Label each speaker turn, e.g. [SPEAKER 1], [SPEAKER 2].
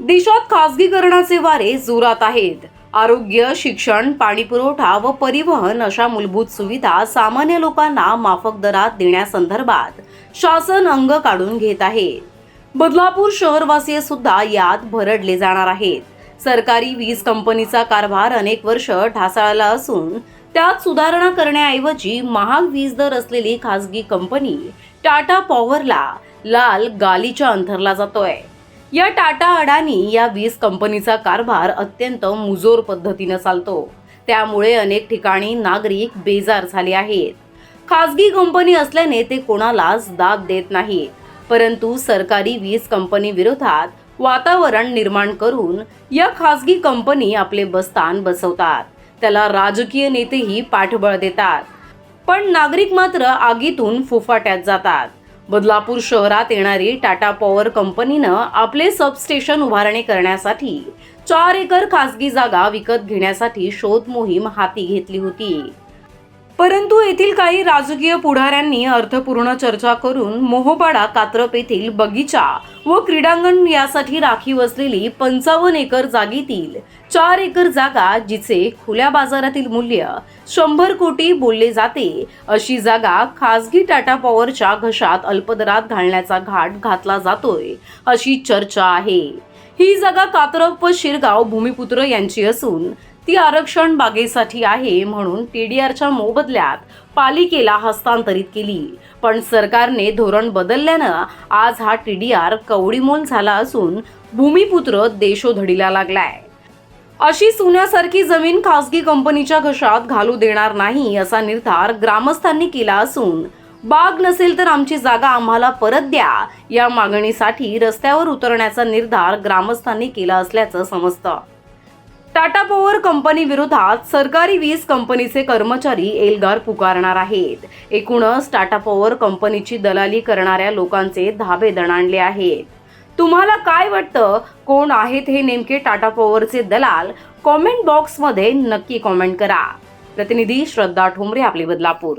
[SPEAKER 1] देशात खासगीकरणाचे वारे जोरात आहेत. आरोग्य शिक्षण पाणीपुरवठा व परिवहन अशा मूलभूत सुविधा सामान्य लोकांना माफक दरात देण्यासंदर्भात शासन अंग काढून घेत आहे. बदलापूर शहरवासीय सुद्धा यात भरडले जाणार आहेत. सरकारी वीज कंपनीचा कारभार अनेक वर्ष ढासाळला असून त्यात सुधारणा करण्याऐवजी महाग वीज दर असलेली खासगी कंपनी टाटा पॉवरला लाल गालीच्या अंथरला जातोय. या टाटा अडानी या वीज कंपनीचा कारभार अत्यंत मुजोर पद्धतीनं चालतो. त्यामुळे अनेक ठिकाणी नागरिक बेजार झाले आहेत. खासगी कंपनी असल्याने ते कोणालाच दाद देत नाहीत परंतु सरकारी वीज कंपनी विरोधात वातावरण निर्माण करून या खासगी कंपनी आपले बस्तान बसवतात. त्याला राजकीय नेतेही पाठबळ देतात. पण नागरिक मात्र आगीतून फुफाट्यात जातात. बदलापूर शहरात येणारी टाटा पॉवर कंपनीनं आपले सबस्टेशन उभारणी करण्यासाठी चार एकर खासगी जागा विकत घेण्यासाठी शोध मोहीम हाती घेतली होती. परंतु येथील काही राजकीय पुढाऱ्यांनी अर्थपूर्ण चर्चा करून मोहपाडा कात्रप येथील बगीचा व क्रीडांगण यासाठी राखीव असलेली पंचावन्न एकर जागेतील चार एकर जागा जिचे खुल्या बाजारातील मूल्य शंभर कोटी बोलले जाते. अशी जागा खासगी टाटा पॉवरच्या घशात अल्पदरात घालण्याचा घाट घातला जातोय अशी चर्चा आहे. ही जागा कात्रप व शिरगाव भूमिपुत्र यांची असून ती आरक्षण बागेसाठी आहे म्हणून टीडीआरच्या मोबदल्यात पालिकेला हस्तांतरित केली. पण सरकारने धोरण बदलल्यानं आज हा टीडीआर कवडीमोल झाला असून भूमिपुत्र देशोधडीला लागलाय. अशी सोन्यासारखी जमीन खासगी कंपनीच्या घशात घालू देणार नाही असा निर्धार ग्रामस्थांनी केला असून बाग नसेल तर आमची जागा आम्हाला परत द्या या मागणीसाठी रस्त्यावर उतरण्याचा निर्धार ग्रामस्थांनी केला असल्याचं समजतं. टाटा पॉवर कंपनी विरोधात सरकारी वीज कंपनीचे कर्मचारी एल्गार पुकारणार आहेत. एकूणच टाटा पॉवर कंपनीची दलाली करणाऱ्या लोकांचे धाबे दणाणले आहेत. तुम्हाला काय वाटतं? कोण आहेत हे नेमके टाटा पॉवरचे दलाल? कॉमेंट बॉक्समध्ये नक्की कॉमेंट करा. प्रतिनिधी श्रद्धा ठोंबरे आपले बदलापूर.